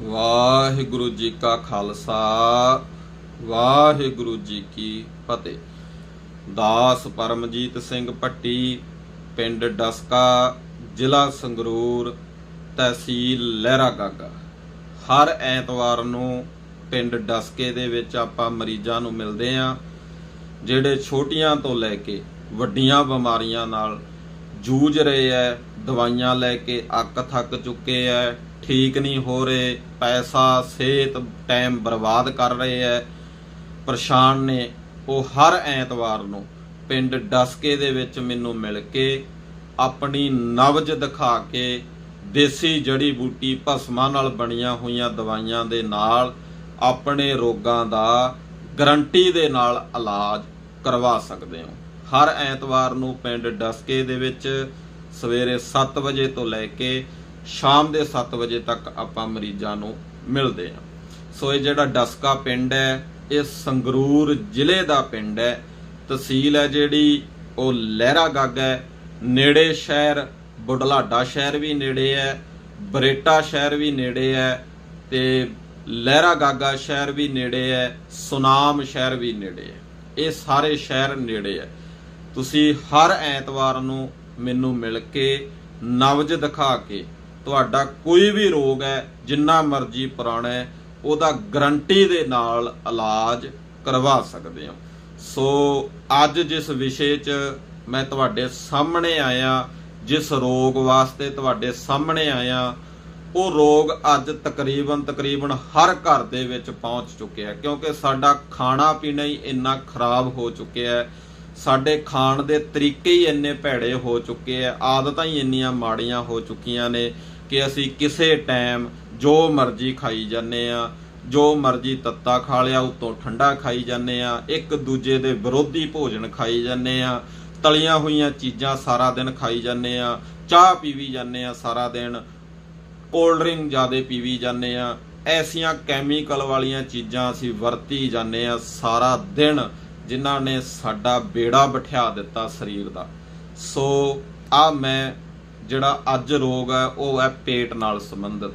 ਵਾਹਿਗੁਰੂ ਜੀ ਕਾ ਖਾਲਸਾ, ਵਾਹਿਗੁਰੂ ਜੀ ਕੀ ਫਤਿਹ। ਦਾਸ ਪਰਮਜੀਤ ਸਿੰਘ ਪੱਟੀ ਪਿੰਡ ਡਸਕਾ, ਜ਼ਿਲ੍ਹਾ ਸੰਗਰੂਰ, ਤਹਿਸੀਲ ਲਹਿਰਾ ਹਰ ਐਤਵਾਰ ਨੂੰ ਪਿੰਡ ਡਸਕੇ ਦੇ ਵਿੱਚ ਆਪਾਂ ਮਰੀਜ਼ਾਂ ਨੂੰ ਮਿਲਦੇ ਆਂ, ਜਿਹੜੇ ਛੋਟੀਆਂ ਤੋਂ ਲੈ ਕੇ ਵੱਡੀਆਂ ਬਿਮਾਰੀਆਂ ਨਾਲ ਜੂਝ ਰਹੇ ਐ, ਦਵਾਈਆਂ ਲੈ ਕੇ ਅੱਕ ਥੱਕ ਚੁੱਕੇ ਐ ਠੀਕ ਨਹੀਂ ਹੋ ਰਹੇ, ਪੈਸਾ, ਸਿਹਤ ਟਾਈਮ ਬਰਬਾਦ ਕਰ ਰਹੇ ਐ ਪਰੇਸ਼ਾਨ ਨੇ ਉਹ ਹਰ ਐਤਵਾਰ ਨੂੰ ਪਿੰਡ ਡਸਕੇ ਦੇ ਵਿੱਚ ਮੈਨੂੰ ਮਿਲ ਕੇ ਆਪਣੀ ਨਵਜ ਦਿਖਾ ਕੇ ਦੇਸੀ ਜੜੀ ਬੂਟੀ ਭਸਮਾਂ ਨਾਲ ਬਣੀਆਂ ਹੋਈਆਂ ਦਵਾਈਆਂ ਦੇ ਨਾਲ ਆਪਣੇ ਰੋਗਾਂ ਦਾ ਗਰੰਟੀ ਦੇ ਨਾਲ ਇਲਾਜ ਕਰਵਾ ਸਕਦੇ ਹੋ। ਹਰ ਐਤਵਾਰ ਨੂੰ ਪਿੰਡ ਡਸਕੇ ਦੇ ਵਿੱਚ ਸਵੇਰੇ 7 ਵਜੇ ਤੋਂ ਲੈ ਕੇ ਸ਼ਾਮ ਦੇ 7 ਵਜੇ ਤੱਕ ਆਪਾਂ ਮਰੀਜ਼ਾਂ ਨੂੰ ਮਿਲਦੇ ਹਾਂ। ਸੋ ਇਹ ਜਿਹੜਾ ਡਸਕਾ ਪਿੰਡ ਹੈ, ਇਹ ਸੰਗਰੂਰ ਜ਼ਿਲ੍ਹੇ ਦਾ ਪਿੰਡ ਹੈ। ਤਹਿਸੀਲ ਹੈ ਜਿਹੜੀ ਉਹ ਲਹਿਰਾ ਗਾਗਾ ਹੈ। ਨੇੜੇ ਸ਼ਹਿਰ, ਬੁਢਲਾਡਾ ਸ਼ਹਿਰ ਵੀ ਨੇੜੇ ਹੈ, ਬਰੇਟਾ ਸ਼ਹਿਰ ਵੀ ਨੇੜੇ ਹੈ ਤੇ ਲਹਿਰਾ ਗਾਗਾ ਸ਼ਹਿਰ ਵੀ ਨੇੜੇ ਹੈ, ਸੁਨਾਮ ਸ਼ਹਿਰ ਵੀ ਨੇੜੇ ਹੈ। ਇਹ ਸਾਰੇ ਸ਼ਹਿਰ ਨੇੜੇ ਹੈ। ਤੁਸੀਂ ਹਰ ਐਤਵਾਰ ਨੂੰ ਮੈਨੂੰ ਮਿਲ ਕੇ ਨਵਜ ਦਿਖਾ ਕੇ ਤੁਹਾਡਾ ਕੋਈ ਵੀ ਰੋਗ ਹੈ, ਜਿੰਨਾ ਮਰਜ਼ੀ ਪੁਰਾਣਾ ਹੈ, ਉਹਦਾ ਗਰੰਟੀ ਦੇ ਨਾਲ ਇਲਾਜ ਕਰਵਾ ਸਕਦੇ ਹੋ। ਸੋ ਅੱਜ ਜਿਸ ਵਿਸ਼ੇ 'ਚ ਮੈਂ ਤੁਹਾਡੇ ਸਾਹਮਣੇ ਆਇਆ, ਜਿਸ ਰੋਗ ਵਾਸਤੇ ਤੁਹਾਡੇ ਸਾਹਮਣੇ ਆਇਆ, ਉਹ ਰੋਗ ਅੱਜ ਤਕਰੀਬਨ ਤਕਰੀਬਨ ਹਰ ਘਰ ਦੇ ਵਿੱਚ ਪਹੁੰਚ ਚੁੱਕਿਆ ਕਿਉਂਕਿ ਸਾਡਾ ਖਾਣਾ ਪੀਣਾ ਹੀ ਇੰਨਾ ਖਰਾਬ ਹੋ ਚੁੱਕਿਆ ਹੈ। ਸਾਡੇ ਖਾਣ ਦੇ ਤਰੀਕੇ ਹੀ ਇੰਨੇ ਭੈੜੇ ਹੋ ਚੁੱਕੇ ਆ ਆਦਤਾਂ ਹੀ ਇੰਨੀਆਂ ਮਾੜੀਆਂ ਹੋ ਚੁੱਕੀਆਂ ਨੇ ਕਿ ਅਸੀਂ ਕਿਸੇ ਟਾਈਮ ਜੋ ਮਰਜ਼ੀ ਖਾਈ ਜਾਂਦੇ ਆ, ਜੋ ਮਰਜ਼ੀ ਤੱਤਾ ਖਾ ਲਿਆ, ਉਤੋਂ ਠੰਡਾ ਖਾਈ ਜਾਂਦੇ ਆ, ਇੱਕ ਦੂਜੇ ਦੇ ਵਿਰੋਧੀ ਭੋਜਨ ਖਾਈ ਜਾਂਦੇ ਆ, ਤਲੀਆਂ ਹੋਈਆਂ ਚੀਜ਼ਾਂ ਸਾਰਾ ਦਿਨ ਖਾਈ ਜਾਂਦੇ ਆ, ਚਾਹ ਪੀਵੀ ਜਾਂਦੇ ਆ ਸਾਰਾ ਦਿਨ, ਕੋਲਡ ਡਰਿੰਕ ਜ਼ਿਆਦੇ ਪੀਵੀ ਜਾਂਦੇ ਆ, ਐਸੀਆਂ ਕੈਮੀਕਲ ਵਾਲੀਆਂ ਚੀਜ਼ਾਂ ਅਸੀਂ ਵਰਤੀ ਜਾਂਦੇ ਆ ਸਾਰਾ ਦਿਨ, ਜਿਨ੍ਹਾਂ ਨੇ ਸਾਡਾ ਬੇੜਾ ਬਿਠਾ ਦਿੱਤਾ ਸਰੀਰ ਦਾ। ਸੋ ਆ ਮੈਂ ਜਿਹੜਾ ਅੱਜ ਰੋਗ ਹੈ, ਉਹ ਹੈ ਪੇਟ ਨਾਲ ਸੰਬੰਧਿਤ।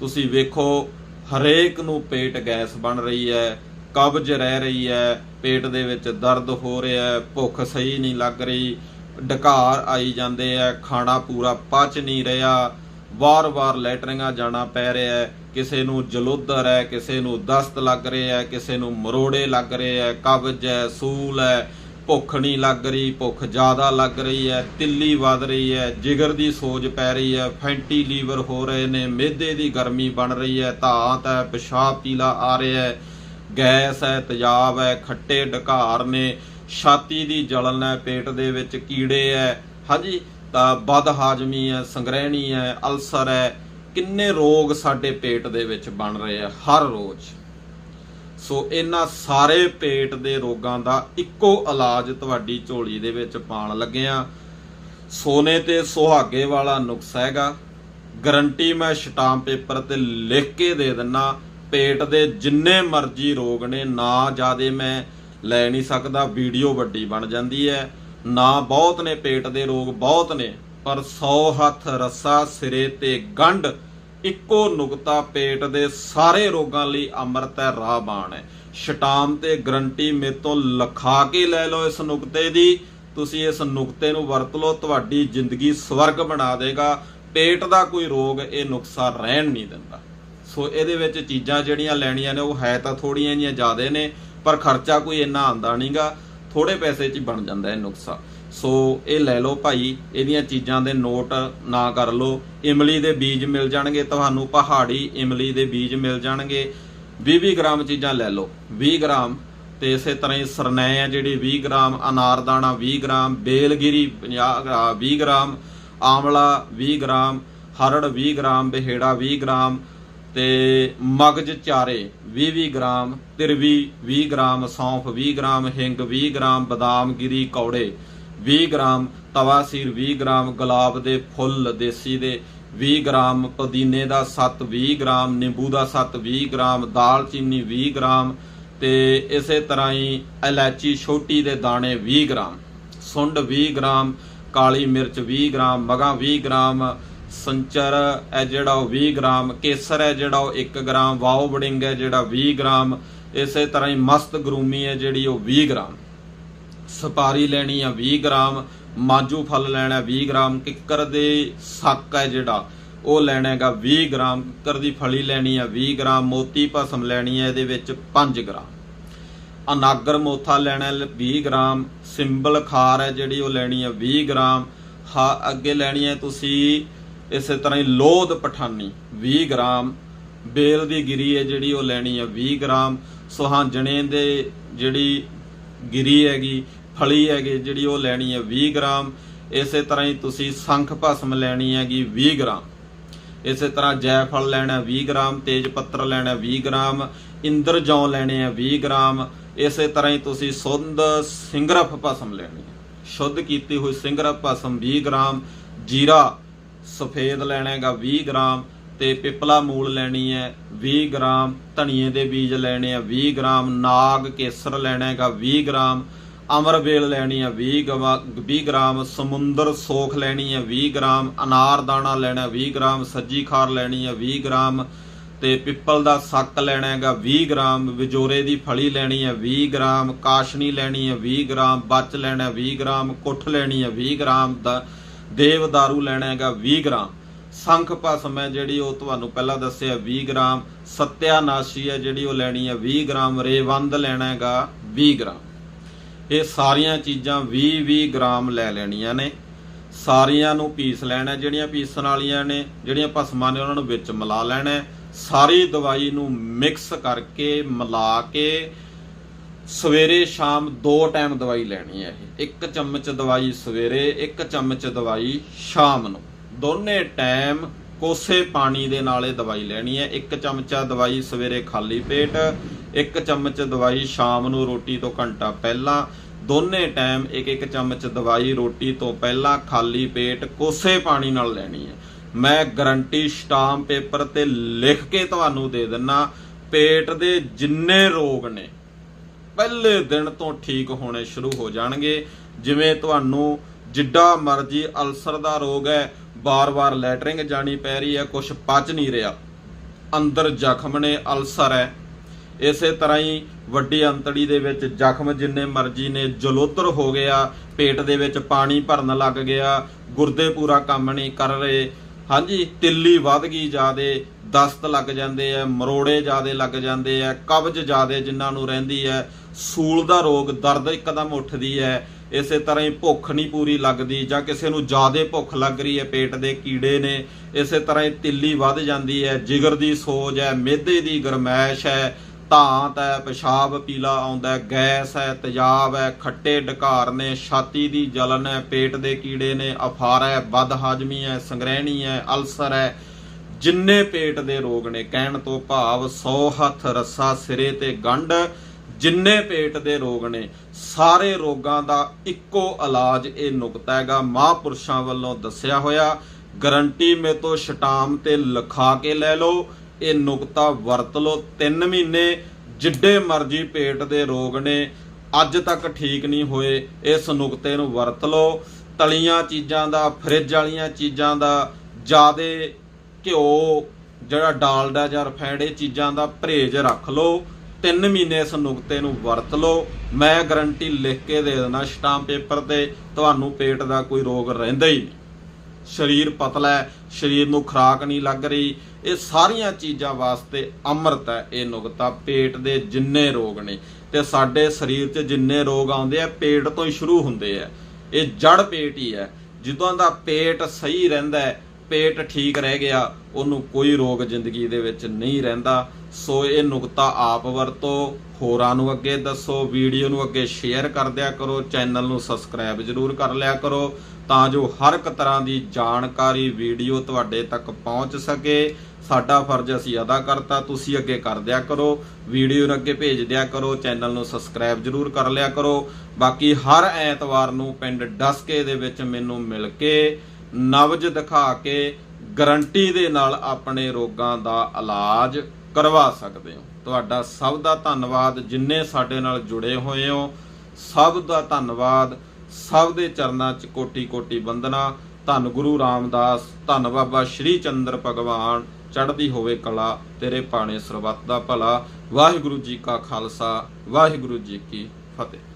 ਤੁਸੀਂ ਵੇਖੋ, ਹਰੇਕ ਨੂੰ ਪੇਟ ਗੈਸ ਬਣ ਰਹੀ ਹੈ, ਕਬਜ਼ ਰਹਿ ਰਹੀ ਹੈ, ਪੇਟ ਦੇ ਵਿੱਚ ਦਰਦ ਹੋ ਰਿਹਾ ਹੈ, ਭੁੱਖ ਸਹੀ ਨਹੀਂ ਲੱਗ ਰਹੀ, ਡਕਾਰ ਆਈ ਜਾਂਦੇ ਆ ਖਾਣਾ ਪੂਰਾ ਪਚ ਨਹੀਂ ਰਿਹਾ, ਵਾਰ-ਵਾਰ ਲੈਟਰਿੰਗਾਂ ਜਾਣਾ ਪੈ ਰਿਹਾ ਹੈ, ਕਿਸੇ ਨੂੰ ਜਲੋਦਰ ਹੈ, ਕਿਸੇ ਨੂੰ ਦਸਤ ਲੱਗ ਰਿਹਾ ਹੈ, ਕਿਸੇ ਨੂੰ ਮਰੋੜੇ ਲੱਗ ਰਹੇ ਹੈ, ਕਬਜ਼ ਹੈ, ਸੂਲ ਹੈ ਭੁੱਖ ਨਹੀਂ ਲੱਗ ਰਹੀ, ਭੁੱਖ ਜ਼ਿਆਦਾ ਲੱਗ ਰਹੀ ਹੈ, ਤਿੱਲੀ ਵੱਧ ਰਹੀ ਹੈ, ਜਿਗਰ ਦੀ ਸੋਜ ਪੈ ਰਹੀ ਹੈ, ਫੈਂਟੀ ਲੀਵਰ ਹੋ ਰਹੇ ਨੇ ਮਿਹਦੇ ਦੀ ਗਰਮੀ ਬਣ ਰਹੀ ਹੈ ਧਾਤ ਹੈ ਪਿਸ਼ਾਬ ਪੀਲਾ ਆ ਰਿਹਾ ਹੈ, ਗੈਸ ਹੈ, ਤੇਜ਼ਾਬ ਹੈ, ਖੱਟੇ ਢਕਾਰ ਨੇ, ਛਾਤੀ ਦੀ ਜਲਨ ਹੈ, ਪੇਟ ਦੇ ਵਿੱਚ ਕੀੜੇ ਹੈ। ਹਾਂਜੀ, ਤਾਂ ਬਦ ਹਾਜ਼ਮੀ ਹੈ, ਸੰਗ੍ਰਹਿਣੀ ਹੈ, ਅਲਸਰ ਹੈ, ਕਿੰਨੇ ਰੋਗ ਸਾਡੇ ਪੇਟ ਦੇ ਵਿੱਚ ਬਣ ਰਹੇ ਆ ਹਰ ਰੋਜ਼। ਸੋ ਇਹਨਾਂ ਸਾਰੇ ਪੇਟ ਦੇ ਰੋਗਾਂ ਦਾ ਇੱਕੋ ਇਲਾਜ ਤੁਹਾਡੀ ਝੋਲੀ ਦੇ ਵਿੱਚ ਪਾਣ ਲੱਗਿਆ ਸੋਨੇ ਤੇ ਸੁਹਾਗੇ ਵਾਲਾ ਨੁਕਸ ਹੈਗਾ। ਗਰੰਟੀ ਮੈਂ ਸਟਾਂਪ ਪੇਪਰ ਤੇ ਲਿਖ ਕੇ ਦੇ ਦਿੰਨਾ। ਪੇਟ ਦੇ ਜਿੰਨੇ ਮਰਜ਼ੀ ਰੋਗ ਨੇ, ਨਾ ਜਿਆਦੇ ਮੈਂ ਲੈ ਨਹੀਂ ਸਕਦਾ। ਵੀਡੀਓ ਵੱਡੀ ਬਣ ਜਾਂਦੀ ਹੈ। ਨਾ ਬਹੁਤ ਨੇ ਪੇਟ ਦੇ ਰੋਗ, ਬਹੁਤ ਨੇ। ਪਰ 100 ਹੱਥ ਰੱਸਾ ਸਿਰੇ ਤੇ ਗੰਢ ਇੱਕੋ ਨੁਕਤਾ ਪੇਟ ਦੇ ਸਾਰੇ ਰੋਗਾਂ ਲਈ ਅੰਮ੍ਰਿਤ ਹੈ, ਰਾਹਬਾਨ ਹੈ। ਸ਼ਟਾਮ ਤੇ ਗਰੰਟੀ ਮੇਰੇ ਤੋਂ ਲਖਾ ਕੇ ਲੈ ਲਓ ਇਸ ਨੁਕਤੇ ਦੀ। ਤੁਸੀਂ ਇਸ ਨੁਕਤੇ ਨੂੰ ਵਰਤ ਲਓ, ਤੁਹਾਡੀ ਜ਼ਿੰਦਗੀ ਸਵਰਗ ਬਣਾ ਦੇਗਾ। ਪੇਟ ਦਾ ਕੋਈ ਰੋਗ ਇਹ ਨੁਕਸਾ ਰਹਿਣ ਨਹੀਂ ਦਿੰਦਾ। ਸੋ ਇਹਦੇ ਵਿੱਚ ਚੀਜ਼ਾਂ ਜਿਹੜੀਆਂ ਲੈਣੀਆਂ ਨੇ, ਉਹ ਹੈ ਤਾਂ ਥੋੜੀਆਂ ਜੀਆਂ ਜ਼ਿਆਦੇ ਨੇ, ਪਰ ਖਰਚਾ ਕੋਈ ਇੰਨਾ ਆਂਦਾ ਨਹੀਂਗਾ ਥੋੜੇ ਪੈਸੇ 'ਚ ਹੀ ਬਣ ਜਾਂਦਾ ਇਹ ਨੁਕਸਾ। ਸੋ ਇਹ ਲੈ ਲਓ ਭਾਈ, ਇਹਦੀਆਂ ਚੀਜ਼ਾਂ ਦੇ ਨੋਟ ਨਾ ਕਰ ਲਓ। ਇਮਲੀ ਦੇ ਬੀਜ ਮਿਲ ਜਾਣਗੇ, ਤੁਹਾਨੂੰ ਪਹਾੜੀ ਇਮਲੀ ਦੇ ਬੀਜ ਮਿਲ ਜਾਣਗੇ। 20-20 ਗ੍ਰਾਮ ਚੀਜ਼ਾਂ ਲੈ ਲਓ 20 ਗ੍ਰਾਮ। ਤੇ ਇਸੇ ਤਰ੍ਹਾਂ ਹੀ ਸਰਨੈ ਆ ਜਿਹੜੀ 20 ਗ੍ਰਾਮ, ਅਨਾਰਦਾਣਾ 20 ਗ੍ਰਾਮ, ਬੇਲਗਿਰੀ 50 ਗ੍ਰਾਮ 20 ਗ੍ਰਾਮ, ਆਮਲਾ 20 ਗ੍ਰਾਮ, ਹਰੜ 20 ਗ੍ਰਾਮ, ਬਿਹੇੜਾ 20 ਗ੍ਰਾਮ ਤੇ ਮਗਜ ਚਾਰੇ 20-20 ਗ੍ਰਾਮ, ਤਿਰਵੀ 20 ਗ੍ਰਾਮ, ਸੌਂਫ 20 ਗ੍ਰਾਮ, ਹਿੰਗ 20 ਗ੍ਰਾਮ ਬਦਾਮ ਗਿਰੀ ਕੌੜੇ 20 ਗ੍ਰਾਮ ਤਵਾਸੀਰ 20 ਗ੍ਰਾਮ ਗੁਲਾਬ ਦੇ ਫੁੱਲ, ਦੇਸੀ ਦੇ 20 ਗ੍ਰਾਮ ਪੁਦੀਨੇ ਦਾ 7 20 ਗ੍ਰਾਮ ਨਿੰਬੂ ਦਾ 7 20 ਗ੍ਰਾਮ ਦਾਲਚੀਨੀ 20 ਗ੍ਰਾਮ ਤੇ ਇਸੇ ਤਰ੍ਹਾਂ ਹੀ ਇਲਾਚੀ ਛੋਟੀ ਦੇ ਦਾਣੇ 20 ਗ੍ਰਾਮ, ਸੁੰਡ 20 ਗ੍ਰਾਮ, ਕਾਲੀ ਮਿਰਚ 20 ਗ੍ਰਾਮ, ਮਗਾ 20 ਗ੍ਰਾਮ, ਸੰਚਰ ਹੈ ਜਿਹੜਾ ਉਹ 20 ਗ੍ਰਾਮ, ਕੇਸਰ ਹੈ ਜਿਹੜਾ ਉਹ 1 ਗ੍ਰਾਮ, ਵਾਓ ਬਡਿੰਗ ਹੈ ਜਿਹੜਾ 20 ਗ੍ਰਾਮ, ਇਸੇ ਤਰ੍ਹਾਂ ਹੀ ਮਸਤ ਗਰੂਮੀ ਹੈ ਜਿਹੜੀ ਉਹ 20 ਗ੍ਰਾਮ। ਸੁਪਾਰੀ ਲੈਣੀ ਆ 20 ਗ੍ਰਾਮ ਮਾਜੂ ਫਲ ਲੈਣਾ 20 ਗ੍ਰਾਮ, ਕਿੱਕਰ ਦੇ ਸੱਕ ਹੈ ਜਿਹੜਾ, ਉਹ ਲੈਣਾ ਹੈਗਾ 20 ਗ੍ਰਾਮ, ਕਿੱਕਰ ਦੀ ਫਲੀ ਲੈਣੀ ਆ 20 ਗ੍ਰਾਮ, ਮੋਤੀ ਭਸਮ ਲੈਣੀ ਹੈ ਇਹਦੇ ਵਿੱਚ 5 ਗ੍ਰਾਮ। ਅਨਾਗਰ ਮੋਥਾ ਲੈਣਾ ਹੈ 20 ਗ੍ਰਾਮ, ਸਿੰਬਲ ਖਾਰ ਹੈ ਜਿਹੜੀ ਉਹ ਲੈਣੀ ਹੈ 20 ਗ੍ਰਾਮ। ਹਾ, ਅੱਗੇ ਲੈਣੀ ਹੈ ਤੁਸੀਂ ਇਸੇ ਤਰ੍ਹਾਂ ਹੀ ਲੋਧ ਪਠਾਨੀ 20 ਗ੍ਰਾਮ। ਬੇਲ ਦੀ ਗਿਰੀ ਹੈ ਜਿਹੜੀ ਉਹ ਲੈਣੀ ਆ 20 ਗ੍ਰਾਮ। ਸੁਹਾਂਜਣੇ ਦੇ ਜਿਹੜੀ ਗਿਰੀ ਹੈਗੀ ਫਲੀ ਹੈਗੀ ਜਿਹੜੀ ਉਹ ਲੈਣੀ ਹੈ 20 ਗ੍ਰਾਮ, ਇਸੇ ਤਰ੍ਹਾਂ ਹੀ ਤੁਸੀਂ ਸੰਖ ਭਸਮ ਲੈਣੀ ਹੈਗੀ 20 ਗ੍ਰਾਮ। ਇਸੇ ਤਰ੍ਹਾਂ ਜੈਫਲ ਲੈਣਾ 20 ਗ੍ਰਾਮ, ਤੇਜ ਪੱਤਰ ਲੈਣਾ 20 ਗ੍ਰਾਮ, ਇੰਦਰ ਜੌਂ ਲੈਣੇ ਆ 20 ਗ੍ਰਾਮ, ਇਸੇ ਤਰ੍ਹਾਂ ਹੀ ਤੁਸੀਂ ਸੁੰਦ ਸਿੰਗਰਫ ਭਸਮ ਲੈਣੀ ਹੈ। ਸ਼ੁੱਧ ਕੀਤੀ ਹੋਈ ਸਿੰਗਰਫ ਭਸਮ 20 ਗ੍ਰਾਮ, ਜੀਰਾ ਸਫੇਦ ਲੈਣਾ ਹੈਗਾ 20 ਗ੍ਰਾਮ, ਤੇ ਪਿਪਲਾ ਮੂਲ ਲੈਣੀ ਹੈ 20 ਗ੍ਰਾਮ, ਧਨੀਏ ਦੇ ਬੀਜ ਲੈਣੇ ਆ 20 ਗ੍ਰਾਮ, ਨਾਗ ਕੇਸਰ ਲੈਣਾ ਹੈਗਾ 20 ਗ੍ਰਾਮ ਅਮਰ ਵੇਲ ਲੈਣੀ ਆ 20 ਗਵਾ- 20 ਗ੍ਰਾਮ ਸਮੁੰਦਰ ਸੋਖ ਲੈਣੀ ਆ 20 ਗ੍ਰਾਮ ਅਨਾਰ ਦਾਣਾ ਲੈਣਾ 20 ਗ੍ਰਾਮ ਸੱਜੀ ਖਾਰ ਲੈਣੀ ਆ 20 ਗ੍ਰਾਮ ਤੇ ਪਿੱਪਲ ਦਾ ਸੱਕ ਲੈਣਾ ਹੈਗਾ 20 ਗ੍ਰਾਮ ਵਿਜੋਰੇ ਦੀ ਫਲੀ ਲੈਣੀ ਹੈ 20 ਗ੍ਰਾਮ ਕਾਸ਼ਣੀ ਲੈਣੀ ਹੈ 20 ਗ੍ਰਾਮ ਬੱਚ ਲੈਣਾ 20 ਗ੍ਰਾਮ ਕੁੱਠ ਲੈਣੀ ਹੈ 20 ਗ੍ਰਾਮ ਦਾ ਦੇਵ ਦਾਰੂ ਲੈਣਾ ਹੈਗਾ 20 ਗ੍ਰਾਮ ਸੰਖ ਭਸਮ ਹੈ ਜਿਹੜੀ ਉਹ ਤੁਹਾਨੂੰ ਪਹਿਲਾਂ ਦੱਸਿਆ 20 ਗ੍ਰਾਮ ਸਤਿਆਨਾਸ਼ੀ ਹੈ ਜਿਹੜੀ ਉਹ ਲੈਣੀ ਹੈ 20 ਗ੍ਰਾਮ ਰੇਵੰਦ ਲੈਣਾ ਹੈਗਾ 20 ਗ੍ਰਾਮ ਇਹ ਸਾਰੀਆਂ ਚੀਜ਼ਾਂ 20 20 ਗ੍ਰਾਮ ਲੈ ਲੈਣੀਆਂ ਨੇ। ਸਾਰੀਆਂ ਨੂੰ ਪੀਸ ਲੈਣਾ ਜਿਹੜੀਆਂ ਪੀਸਣ ਵਾਲੀਆਂ ਨੇ, ਜਿਹੜੀਆਂ ਭਸਮਾਂ ਨੇ, ਉਹਨਾਂ ਨੂੰ ਵਿੱਚ ਮਿਲਾ ਲੈਣਾ ਸਾਰੀ ਦਵਾਈ ਨੂੰ ਮਿਕਸ ਕਰਕੇ ਮਿਲਾ ਕੇ ਸਵੇਰੇ ਸ਼ਾਮ ਦੋ ਟਾਈਮ ਦਵਾਈ ਲੈਣੀ ਹੈ ਇਹ। ਇੱਕ ਚਮਚ ਦਵਾਈ ਸਵੇਰੇ, ਇੱਕ ਚਮਚ ਦਵਾਈ ਸ਼ਾਮ ਨੂੰ। ਦੋਨੇ ਟਾਈਮ ਕੋਸੇ ਪਾਣੀ ਦੇ ਨਾਲ ਇਹ ਦਵਾਈ ਲੈਣੀ ਹੈ। ਇੱਕ ਚਮਚਾ ਦਵਾਈ ਸਵੇਰੇ ਖਾਲੀ ਪੇਟ ਇੱਕ ਚਮਚ ਦਵਾਈ ਸ਼ਾਮ ਨੂੰ ਰੋਟੀ ਤੋਂ ਘੰਟਾ ਪਹਿਲਾਂ, ਦੋਨੇ ਟਾਈਮ ਇੱਕ ਇੱਕ ਚਮਚ ਦਵਾਈ ਰੋਟੀ ਤੋਂ ਪਹਿਲਾਂ ਖਾਲੀ ਪੇਟ ਕੋਸੇ ਪਾਣੀ ਨਾਲ ਲੈਣੀ ਹੈ। ਮੈਂ ਗਰੰਟੀ ਸਟਾਮ ਪੇਪਰ ਤੇ ਲਿਖ ਕੇ ਤੁਹਾਨੂੰ ਦੇ ਦਿੰਨਾ, ਪੇਟ ਦੇ ਜਿੰਨੇ ਰੋਗ ਨੇ, ਪਹਿਲੇ ਦਿਨ ਤੋਂ ਠੀਕ ਹੋਣੇ ਸ਼ੁਰੂ ਹੋ ਜਾਣਗੇ। ਜਿਵੇਂ ਤੁਹਾਨੂੰ ਜਿੱਡਾ ਮਰਜ਼ੀ ਅਲਸਰ ਦਾ ਰੋਗ ਹੈ, ਬਾਰ-ਬਾਰ ਲੈਟਰਿੰਗ ਜਾਣੀ ਪੈ ਰਹੀ ਹੈ ਕੁਝ ਪਚ ਨਹੀਂ ਰਿਹਾ। ਅੰਦਰ ਜ਼ਖਮ ਨੇ, ਅਲਸਰ ਹੈ। ਇਸੇ ਤਰ੍ਹਾਂ ਹੀ ਵੱਡੀ ਅੰਤੜੀ ਦੇ ਵਿੱਚ ਜ਼ਖਮ ਜਿੰਨੇ ਮਰਜ਼ੀ ਨੇ, ਜਲੋਤਰ ਹੋ ਗਿਆ, ਪੇਟ ਦੇ ਵਿੱਚ ਪਾਣੀ ਭਰਨ ਲੱਗ ਗਿਆ, ਗੁਰਦੇ ਪੂਰਾ ਕੰਮ ਨਹੀਂ ਕਰ ਰਹੇ। ਹਾਂਜੀ, ਤਿੱਲੀ ਵੱਧ ਗਈ ਜਿਆਦੇ, ਦਸਤ ਲੱਗ ਜਾਂਦੇ ਆ, ਮਰੋੜੇ ਜਿਆਦੇ ਲੱਗ ਜਾਂਦੇ ਆ, ਕਬਜ਼ ਜਿਆਦੇ ਜਿਨ੍ਹਾਂ ਨੂੰ ਰਹਿੰਦੀ ਹੈ ਸੂਲ ਦਾ ਰੋਗ ਦਰਦ ਇੱਕਦਮ ਉੱਠਦੀ ਹੈ ਇਸੇ ਤਰ੍ਹਾਂ ਹੀ ਭੁੱਖ ਨਹੀਂ ਪੂਰੀ ਲੱਗਦੀ ਜਾਂ ਕਿਸੇ ਨੂੰ ਜਿਆਦੇ ਭੁੱਖ ਲੱਗ ਰਹੀ ਹੈ ਪੇਟ ਦੇ ਕੀੜੇ ਨੇ, ਇਸੇ ਤਰ੍ਹਾਂ ਹੀ ਤਿੱਲੀ ਵੱਧ ਜਾਂਦੀ ਹੈ ਜਿਗਰ ਦੀ ਸੋਜ ਹੈ ਮਿਹਦੇ ਦੀ ਗਰਮੈਸ਼ ਹੈ ਧਾਂਤ ਹੈ ਪਿਸ਼ਾਬ ਪੀਲਾ ਆਉਂਦਾ ਹੈ ਗੈਸ ਹੈ ਤੇਜ਼ਾਬ ਹੈ, ਖੱਟੇ ਡਕਾਰ ਨੇ, ਛਾਤੀ ਦੀ ਜਲਨ ਹੈ, ਪੇਟ ਦੇ ਕੀੜੇ ਨੇ, ਅਫਾਰਾ ਹੈ ਬਦ ਹਾਜ਼ਮੀ ਹੈ, ਸੰਗ੍ਰਹਿਣੀ ਹੈ, ਅਲਸਰ ਹੈ। ਜਿੰਨੇ ਪੇਟ ਦੇ ਰੋਗ ਨੇ, ਕਹਿਣ ਤੋਂ ਭਾਵ 100 ਹੱਥ ਰੱਸਾ ਸਿਰੇ ਤੇ ਗੰਢ, ਜਿੰਨੇ ਪੇਟ ਦੇ ਰੋਗ ਨੇ, ਸਾਰੇ ਰੋਗਾਂ ਦਾ ਇੱਕੋ ਇਲਾਜ ਇਹ ਨੁਕਤਾ ਹੈਗਾ। ਮਹਾਂਪੁਰਸ਼ਾਂ ਵੱਲੋਂ ਦੱਸਿਆ ਹੋਇਆ, ਗਰੰਟੀ ਮੇ ਤੋਂ ਸ਼ਟਾਮ ਤੇ ਲਿਖਾ ਕੇ ਲੈ ਲਓ। ਇਹ ਨੁਕਤਾ ਵਰਤ ਲਓ। 3 ਮਹੀਨੇ ਜਿੱਡੇ ਮਰਜ਼ੀ ਪੇਟ ਦੇ ਰੋਗ ਨੇ, ਅੱਜ ਤੱਕ ਠੀਕ ਨਹੀਂ ਹੋਏ, ਇਸ ਨੁਕਤੇ ਨੂੰ ਵਰਤ ਲਓ। ਤਲੀਆਂ ਚੀਜ਼ਾਂ ਦਾ, ਫਰਿੱਜ ਵਾਲੀਆਂ ਚੀਜ਼ਾਂ ਦਾ, ਜਿਆਦੇ ਘਿਓ, ਜਿਹੜਾ ਡਾਲਡਾ ਜਾਂ ਰਫੈਂਡ ਇਹ ਚੀਜ਼ਾਂ ਦਾ ਪਰਹੇਜ਼ ਰੱਖ ਲਓ। 3 ਮਹੀਨੇ ਇਸ ਨੁਕਤੇ ਨੂੰ ਵਰਤ ਲਓ। ਮੈਂ ਗਾਰੰਟੀ ਲਿਖ ਕੇ ਦੇ ਦਿੰਦਾ ਸਟਾਂਪ ਪੇਪਰ ਤੇ ਤੁਹਾਨੂੰ ਪੇਟ ਦਾ ਕੋਈ ਰੋਗ ਰਹਿੰਦਾ ਹੀ ਨਹੀਂ। ਸਰੀਰ ਪਤਲਾ ਹੈ, ਸਰੀਰ ਨੂੰ ਖੁਰਾਕ ਨਹੀਂ ਲੱਗ ਰਹੀ। ਇਹ ਸਾਰੀਆਂ ਚੀਜ਼ਾਂ ਵਾਸਤੇ ਅੰਮ੍ਰਿਤ ਹੈ, ਇਹ ਨੁਕਤਾ ਪੇਟ ਦੇ ਜਿੰਨੇ ਰੋਗ ਨੇ, ਤੇ ਸਾਡੇ ਸਰੀਰ 'ਚ ਜਿੰਨੇ ਰੋਗ ਆਉਂਦੇ ਆ, ਪੇਟ ਤੋਂ ਹੀ ਸ਼ੁਰੂ ਹੁੰਦੇ ਆ। ਇਹ ਜੜ ਪੇਟ ਹੀ ਹੈ। ਜਦੋਂ ਦਾ ਪੇਟ ਸਹੀ ਰਹਿੰਦਾ ਹੈ, ਪੇਟ ਠੀਕ ਰਹਿ ਗਿਆ, ਉਹਨੂੰ ਕੋਈ ਰੋਗ ਜ਼ਿੰਦਗੀ ਦੇ ਵਿੱਚ ਨਹੀਂ ਰਹਿੰਦਾ। ਸੋ ਇਹ ਨੁਕਤਾ ਆਪ ਵਰਤੋ, ਹੋਰਾਂ ਨੂੰ ਅੱਗੇ ਦੱਸੋ, ਵੀਡੀਓ ਨੂੰ ਅੱਗੇ ਸ਼ੇਅਰ ਕਰ ਦਿਆ ਕਰੋ, ਚੈਨਲ ਨੂੰ ਸਬਸਕ੍ਰਾਈਬ ਜਰੂਰ ਕਰ ਲਿਆ ਕਰੋ। ਤਾਂ ਜੋ ਹਰ ਇੱਕ ਤਰ੍ਹਾਂ ਦੀ ਜਾਣਕਾਰੀ ਵੀਡੀਓ ਤੁਹਾਡੇ ਤੱਕ ਪਹੁੰਚ ਸਕੇ। ਸਾਡਾ ਫਰਜ਼ ਅਸੀਂ ਅਦਾ ਕਰਤਾ, ਤੁਸੀਂ ਅੱਗੇ ਕਰ ਦਿਆ ਕਰੋ। ਵੀਡੀਓ ਨੂੰ ਅੱਗੇ ਭੇਜ ਦਿਆ ਕਰੋ, ਚੈਨਲ ਨੂੰ ਸਬਸਕ੍ਰਾਈਬ ਜਰੂਰ ਕਰ ਲਿਆ ਕਰੋ। ਬਾਕੀ ਹਰ ਐਤਵਾਰ ਨੂੰ ਪਿੰਡ ਡਸਕੇ ਦੇ ਵਿੱਚ ਮੈਨੂੰ ਮਿਲ ਕੇ ਨਵਜ ਦਿਖਾ ਕੇ ਗਰੰਟੀ ਦੇ ਨਾਲ ਆਪਣੇ ਰੋਗਾਂ ਦਾ ਇਲਾਜ ਕਰਵਾ ਸਕਦੇ ਹੋ। ਤੁਹਾਡਾ ਸਭ ਦਾ ਧੰਨਵਾਦ, ਜਿੰਨੇ ਸਾਡੇ ਨਾਲ ਜੁੜੇ ਹੋਏ ਹੋ, ਸਭ ਦਾ ਧੰਨਵਾਦ। ਸਭ ਦੇ ਚਰਨਾਂ 'ਚ ਕੋਟੀ ਕੋਟੀ ਬੰਦਨਾ। ਧੰਨ ਗੁਰੂ ਰਾਮਦਾਸ, ਧੰਨ ਬਾਬਾ ਸ਼੍ਰੀ ਚੰਦਰ ਭਗਵਾਨ। ਚੜ੍ਹਦੀ ਹੋਵੇ ਕਲਾ, ਤੇਰੇ ਪਾਣੇ ਸਰਬੱਤ ਦਾ ਭਲਾ। ਵਾਹਿਗੁਰੂ ਜੀ ਕਾ ਖਾਲਸਾ, ਵਾਹਿਗੁਰੂ ਜੀ ਕੀ ਫਤਿਹ।